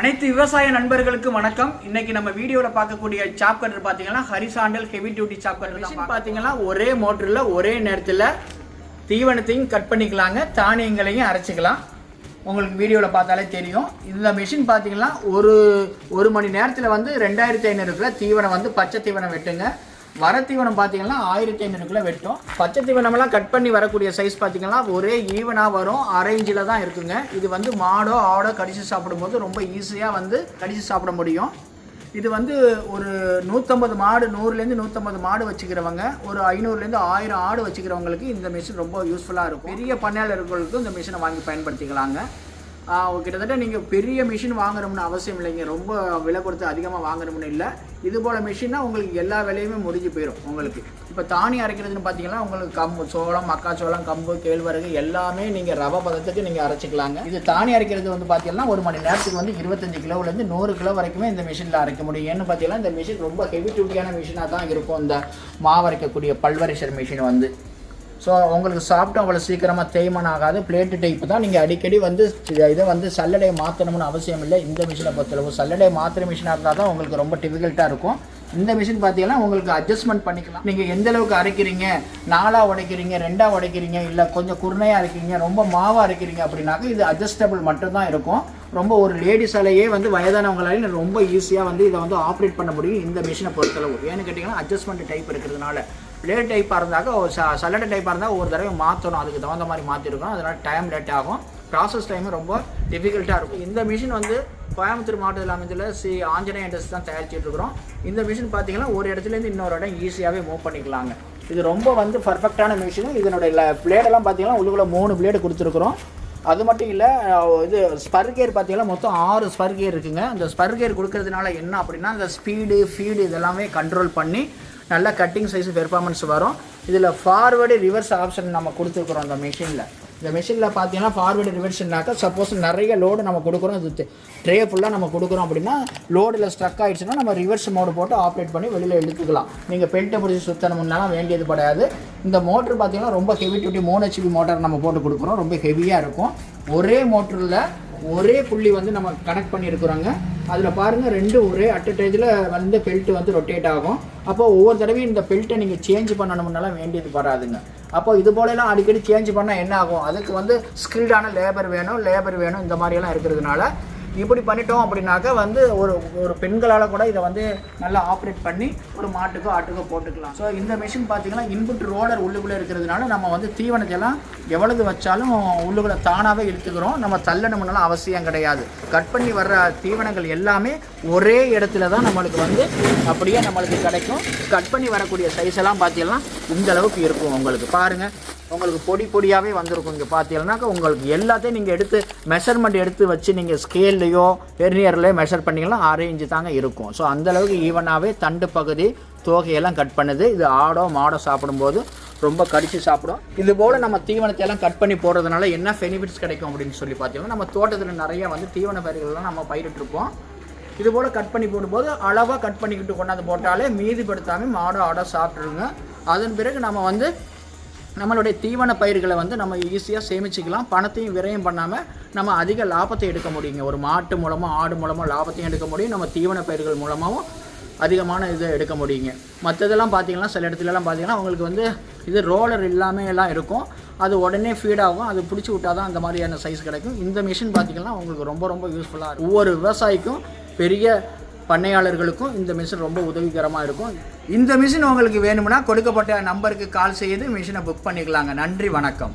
அனைத்து விவசாய நண்பர்களுக்கு வணக்கம். இன்னைக்கு நம்ம வீடியோல பார்க்கக்கூடிய சாப் கட்டர் பாத்தீங்கன்னா horizontal heavy duty chop cutter machine பாத்தீங்கன்னா ஒரே மோட்டர்ல ஒரே நேரத்துல தீவனத்தையும் கட் பண்ணிக்கலாங்க. தானியங்களையும் அரைச்சிக்கலாம். உங்களுக்கு வீடியோவில் பார்த்தாலே தெரியும். இந்த மிஷின் பார்த்தீங்கன்னா ஒரு ஒரு மணி நேரத்தில் வந்து ரெண்டாயிரத்தி ஐநூறுக்குள்ள தீவனம் வந்து பச்சை தீவனம் வெட்டுங்க. வர தீவனம் பார்த்தீங்கன்னா ஆயிரத்தி ஐநூறுக்குள்ள வெட்டும். பச்சை தீவனமெல்லாம் கட் பண்ணி வரக்கூடிய சைஸ் பார்த்தீங்கன்னா ஒரே ஈவனாக வரும். அரேஞ்சில் தான் இருக்குங்க. இது வந்து மாடோ ஆடோ கடிச்சு சாப்பிடும்போது ரொம்ப ஈஸியாக வந்து கடிச்சு சாப்பிட முடியும். இது வந்து ஒரு நூற்றம்பது மாடு நூறுலேருந்து நூற்றம்பது மாடு வச்சுக்கிறவங்க ஒரு ஐநூறுலேருந்து ஆயிரம் ஆடு வச்சுக்கிறவங்களுக்கு இந்த மிஷின் ரொம்ப யூஸ்ஃபுல்லாக இருக்கும். பெரிய பண்ணையாளர்களுக்கும் இந்த மிஷினை வாங்கி பயன்படுத்திக்கலாங்க. கிட்டத்தட்ட நீங்கள் பெரிய மிஷின் வாங்கணும்னு அவசியம் இல்லைங்க. ரொம்ப விலை கொடுத்து அதிகமாக வாங்கணும்னு இல்லை. இது போல் மிஷின்னா உங்களுக்கு எல்லா வேலையுமே முடிஞ்சு போயிடும் உங்களுக்கு. இப்போ தானி அரைக்கிறதுன்னு பார்த்தீங்கன்னா உங்களுக்கு கம்பு சோளம் மக்காச்சோளம் கம்பு கேழ்வரகு எல்லாமே நீங்கள் ரவை பதத்துக்கு நீங்கள் அரைச்சிக்கலாங்க. இது தானி அரைக்கிறது வந்து பார்த்தீங்கன்னா ஒரு மணி நேரத்துக்கு வந்து இருபத்தஞ்சு கிலோலேருந்து நூறு கிலோ வரைக்குமே இந்த மிஷினில் அரைக்க முடியும். ஏன்னு பார்த்தீங்கன்னா இந்த மிஷின் ரொம்ப ஹெவி டியூட்டியான மிஷினாக தான் இருக்கும். இந்த மாவரைக்கக்கூடிய பல்வரிசர் மிஷின் வந்து. ஸோ உங்களுக்கு சாப்பிட்டு அவ்வளோ சீக்கிரமாக தேய்மானம் ஆகாது. பிளேட்டு டைப் தான். நீங்கள் அடிக்கடி வந்து இதை- வந்து சல்லடை மாற்றணும்னு அவசியம் இல்லை. இந்த மிஷினை பொறுத்தளவு. சல்லடை மாற்றுற மிஷினாக இருந்தால் தான் உங்களுக்கு ரொம்ப டிஃபிகல்ட்டாக இருக்கும். இந்த மிஷின் பார்த்தீங்கன்னா உங்களுக்கு அட்ஜஸ்ட்மெண்ட் பண்ணிக்கலாம். நீங்கள் எந்த அளவுக்கு அரைக்கிறீங்க? நாலாக உடைக்கிறீங்க? ரெண்டாக உடைக்கிறீங்க? இல்லை கொஞ்சம் குருணையாக இருக்கீங்க? ரொம்ப மாவாக அரைக்கிறீங்க அப்படின்னாக்க இது அட்ஜஸ்டபிள் மட்டும்தான் இருக்கும். ரொம்ப ஒரு லேடிஸாலேயே வந்து வயதானவங்களாலையும் ரொம்ப ஈஸியாக வந்து இதை வந்து ஆப்ரேட் பண்ண முடியும் இந்த மிஷினை பொறுத்தளவு. ஏன்னு கேட்டிங்கன்னா அட்ஜஸ்ட்மெண்ட் டைப் இருக்கிறதுனால. பிளேட் டைப்பாக இருந்தாக்க ஒரு ச சல்லடை டைப்பாக இருந்தால் ஒரு தடவை மாற்றணும் அதுக்கு தகுந்த மாதிரி மாற்றிருக்கோம் அதனால் டைம் லேட் ஆகும். ப்ராசஸ் டைமும் ரொம்ப டிஃபிகல்ட்டாக இருக்கும். இந்த மிஷின் வந்து கோயம்புத்தூர் மாவட்டத்தில் அமைந்துள்ள சி ஆஞ்சநேய இண்டஸ்ட்ரி தான் தயாரிச்சுட்டு இருக்கிறோம். இந்த மிஷின் பார்த்தீங்கன்னா ஒரு இடத்துலேருந்து இன்னொரு இடம் ஈஸியாகவே மூவ் பண்ணிக்கலாங்க. இது ரொம்ப வந்து பர்ஃபெக்டான மிஷின் இதனுடைய பிளேடெல்லாம் பார்த்தீங்கன்னா உள்ளுக்குள்ள மூணு பிளேடு கொடுத்துருக்குறோம். அது மட்டும் இல்லை இது ஸ்பர் கேர் பார்த்தீங்கன்னா மொத்தம் ஆறு ஸ்பர் கேர் இருக்குங்க. அந்த ஸ்பர் கேர் கொடுக்கறதுனால என்ன அப்படின்னா அந்த ஸ்பீடு ஃபீடு இதெல்லாமே கண்ட்ரோல் பண்ணி நல்லா கட்டிங் சைஸ் பெர்ஃபார்மன்ஸ் வரும். இதில் ஃபார்வேர்டு ரிவர்ஸ் ஆப்ஷன் நம்ம கொடுத்துருக்குறோம் அந்த மிஷினில் இந்த மிஷினில் பார்த்தீங்கன்னா ஃபார்வேர்டு ரிவர்ஸ்னாக்கா சப்போஸ் நிறைய லோடு நம்ம கொடுக்குறோம். இது ட்ரே ஃபுல்லாக நம்ம கொடுக்குறோம் அப்படின்னா லோடில் ஸ்ட்ரக் ஆகிடுச்சுன்னா நம்ம ரிவர்ஸ் மோடு போட்டு ஆப்ரேட் பண்ணி வெளியில் எடுத்துக்கலாம் நீங்கள் பெல்ட்டை பிடிச்சி சுத்தணும்னாலாம் வேண்டியது படாது. இந்த மோட்ரு பார்த்தீங்கன்னா ரொம்ப ஹெவி டியூட்டி மூணு ஹெச்பி மோட்டார் நம்ம போட்டு கொடுக்குறோம். ரொம்ப ஹெவியாக இருக்கும். ஒரே மோட்டரில் ஒரே புள்ளி வந்து நம்ம கனெக்ட் பண்ணியிருக்கிறோங்க. அதில் பாருங்கள் ரெண்டு ஒரே அட் டேஜில் வந்து பெல்ட் வந்து ரொட்டேட் ஆகும். அப்போ ஒவ்வொரு தடவையும் இந்த பெல்ட்டை நீங்கள் சேஞ்ச் பண்ணணும்னாலாம் வேண்டியது வராதுங்க. அப்போ இது போலலாம் அடிக்கடி சேஞ்ச் பண்ணால் என்ன ஆகும்? அதுக்கு வந்து ஸ்கில்டான லேபர் வேணும் லேபர் வேணும் இந்த மாதிரியெல்லாம் இருக்கிறதுனால இப்படி பண்ணிட்டோம் அப்படின்னாக்க வந்து ஒரு ஒரு பெண்களால் கூட இதை வந்து நல்லா ஆப்ரேட் பண்ணி ஒரு மாட்டுக்கோ ஆட்டுக்கோ போட்டுக்கலாம். ஸோ இந்த மிஷின் பார்த்தீங்கன்னா இன்புட் ரோலர் உள்ளுக்குள்ளே இருக்கிறதுனால நம்ம வந்து தீவனத்தை எல்லாம் எவ்வளவு வச்சாலும் உள்ளுக்குள்ளே தானாகவே இழுத்துக்கிறோம். நம்ம தள்ளணும்னாலும் அவசியம் கிடையாது. கட் பண்ணி வர்ற தீவனங்கள் எல்லாமே ஒரே இடத்துல தான் நம்மளுக்கு வந்து அப்படியே நம்மளுக்கு கிடைக்கும். கட் பண்ணி வரக்கூடிய சைஸ் எல்லாம் பார்த்தீங்கன்னா இந்த அளவுக்கு இருக்கும் உங்களுக்கு. பாருங்கள் உங்களுக்கு பொடி பொடியாகவே வந்திருக்கும். இங்கே பார்த்தீங்கன்னாக்கா உங்களுக்கு எல்லாத்தையும் நீங்கள் எடுத்து மெஷர்மெண்ட் எடுத்து வச்சு நீங்கள் ஸ்கேல்லையோ பெர்னியர்லையோ மெஷர் பண்ணிங்கன்னா ஆரேஞ்சு இன்ச்சு தாங்க இருக்கும். ஸோ அந்தளவுக்கு ஈவனாகவே தண்டு பகுதி தோகையெல்லாம் கட் பண்ணுது. இது ஆடோ மாடோ சாப்பிடும்போது ரொம்ப கடிச்சு சாப்பிடும். இது போல் நம்ம தீவனத்தை எல்லாம் கட் பண்ணி போடுறதுனால என்ன பெனிஃபிட்ஸ் கிடைக்கும் அப்படின்னு சொல்லி பார்த்தீங்கன்னா நம்ம தோட்டத்தில் நிறைய வந்து தீவன பயிர்கள்லாம் நம்ம பயிரிட்டிருப்போம். இது போல் கட் பண்ணி போடும்போது அளவாக கட் பண்ணிக்கிட்டு கொண்டாந்து போட்டாலே மீதிப்படுத்தாமல் மாடோ ஆடோ சாப்பிட்ருங்க அதன் பிறகு நம்ம வந்து நம்மளுடைய தீவன பயிர்களை வந்து நம்ம ஈஸியாக சேமிச்சுக்கலாம். பணத்தையும் விரயம் பண்ணாமல் நம்ம அதிக லாபத்தை எடுக்க முடியுங்க. ஒரு மாட்டு மூலமாக ஆடு மூலமாக லாபத்தையும் எடுக்க முடியும். நம்ம தீவன பயிர்கள் மூலமாகவும் அதிகமான இதை எடுக்க முடியுங்க. மற்றதெல்லாம் பார்த்தீங்கன்னா சில இடத்துலலாம் பார்த்தீங்கன்னா அவங்களுக்கு வந்து இது ரோலர் இல்லாமல் எல்லாம் இருக்கும். அது உடனே ஃபீட் ஆகும். அது பிடிச்சி விட்டால் தான் அந்த மாதிரியான சைஸ் கிடைக்கும். இந்த மிஷின் பார்த்தீங்கன்னா உங்களுக்கு ரொம்ப ரொம்ப யூஸ்ஃபுல்லாக இருக்கும். ஒவ்வொரு விவசாயிக்கும் பெரிய பண்ணையாளர்களுக்கும் இந்த மிஷின் ரொம்ப உதவிகரமாக இருக்கும். இந்த மிஷின் உங்களுக்கு வேணும்னா கொடுக்கப்பட்ட நம்பருக்கு கால் செய்து மிஷினை புக் பண்ணிக்கலாங்க. நன்றி வணக்கம்.